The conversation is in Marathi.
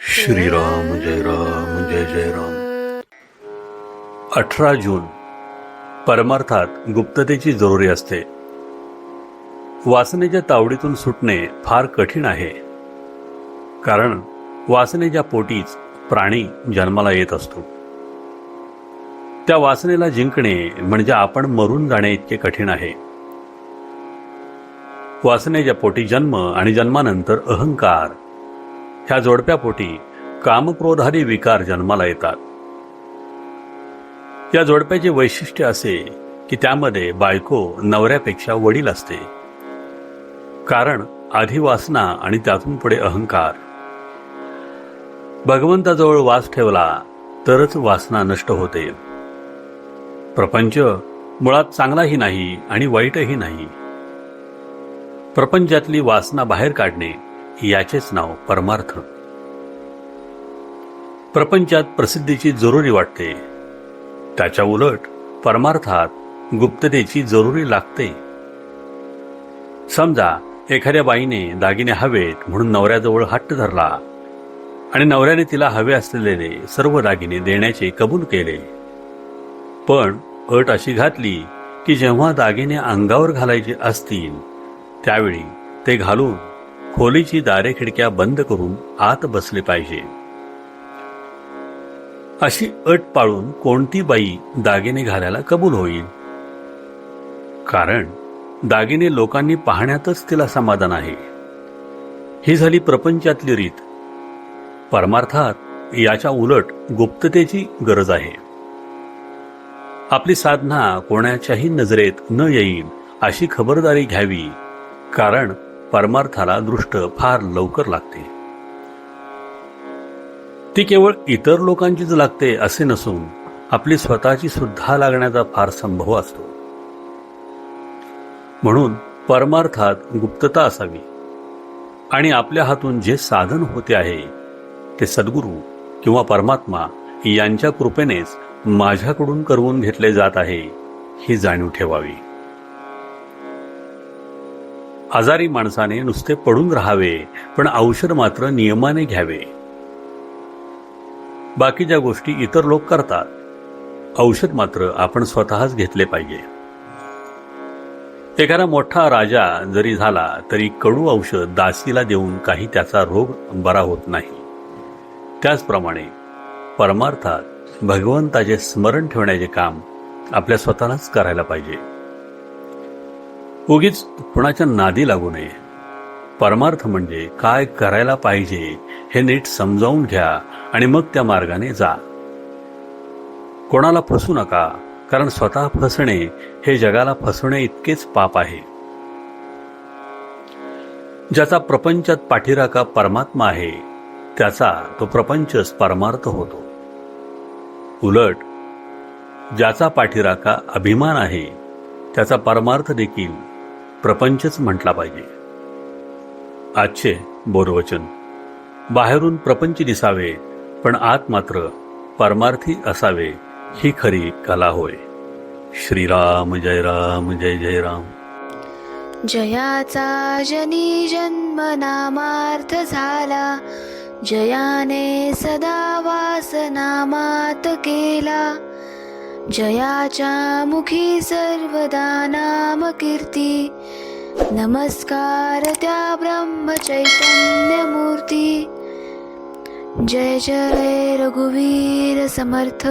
श्रीराम जय राम जय जय राम. अठरा जून. परमार्थात गुप्ततेची जरुरी असते. वासनेच्या तावडीतून सुटणे फार कठीण आहे. कारण वासनेच्या पोटीच प्राणी जन्माला येत असतो. त्या वासनेला जिंकणे म्हणजे आपण मरून जाणे इतके कठीण आहे. वासनेच्या पोटी जन्म आणि जन्मानंतर अहंकार. ह्या जोडप्यापोटी कामक्रोधादी विकार जन्माला येतात. या जोडप्याचे वैशिष्ट्य असे की त्यामध्ये बायको नवऱ्यापेक्षा वडील असते. कारण आधी वासना आणि त्यातून पुढे अहंकार. भगवंताजवळ वास ठेवला तरच वासना नष्ट होते. प्रपंच मुळात चांगलाही नाही आणि वाईटही नाही. प्रपंचातली वासना बाहेर काढणे याचेच नाव परमार्थ. प्रपंचात प्रसिद्धीची जरुरी वाटते. त्याच्या उलट परमार्थात गुप्ततेची जरुरी लागते. समजा एखाद्या बाईने दागिने हवेत म्हणून नवऱ्याजवळ हट्ट धरला आणि नवऱ्याने तिला हवे असलेले सर्व दागिने देण्याचे कबूल केले. पण अट अशी घातली की जेव्हा दागिने अंगावर घालायचे असतील त्यावेळी ते घालून खोलीची दारे खिडक्या बंद करून आत बसले पाहिजे. अशी अट पाळून कोणती बाई दागिने घालायला कबूल होईल? कारण दागिने लोकांनी पाहण्यातच तिला समाधान आहे. ही झाली प्रपंचातली रीत. परमार्थात याच्या उलट गुप्ततेची गरज आहे. आपली साधना कोणाच्याही नजरेत न येईल अशी खबरदारी घ्यावी कारण परमार्थाला दृष्ट फार लवकर लागते. ती केवळ इतर लोकांचीच लागते असे नसून आपली स्वतःची सुद्धा लागण्याचा फार संभव असतो. म्हणून परमार्थात गुप्तता असावी आणि आपल्या हातून जे साधन होते आहे ते सद्गुरू किंवा परमात्मा यांच्या कृपेनेच माझ्याकडून करवून घेतले जात आहे ही जाणीव ठेवावी. आजारी माणसाने नुसते पडून राहावे पण औषध मात्र नियमाने घ्यावे. बाकीच्या गोष्टी इतर लोक करतात औषध मात्र आपण स्वतःच घेतले पाहिजे. एखादा मोठा राजा जरी झाला तरी कडू औषध दासीला देऊन काही त्याचा रोग बरा होत नाही. त्याचप्रमाणे परमार्थात भगवंताचे स्मरण ठेवण्याचे काम आपल्या स्वतःलाच करायला पाहिजे. उगीच कुणाच्या नादी लागू नये. परमार्थ म्हणजे काय करायला पाहिजे हे नीट समजावून घ्या आणि मग त्या मार्गाने जा. कोणाला फसू नका कारण स्वतः फसणे हे जगाला फसवणे इतकेच पाप आहे. ज्याचा प्रपंचात पाठीराखा परमात्मा आहे त्याचा तो प्रपंचच परमार्थ होतो. उलट ज्याचा पाठीराखा अभिमान आहे त्याचा परमार्थ देखील प्रपंचच म्हटला पाहिजे. आजचे बोधवचन. बाहेरून प्रपंच दिसावे पण आत मात्र परमार्थी असावे ही खरी कला होय. श्रीराम जय राम जय जय राम. जयाचा जनी जन्म नामार्थ झाला जयाने सदा वासनामात केला. जयाच्या मुखी सर्वदा नाम कीर्ती नमस्कार त्या ब्रह्म चैतन्य मूर्ती जय जय रघुवीर समर्थ.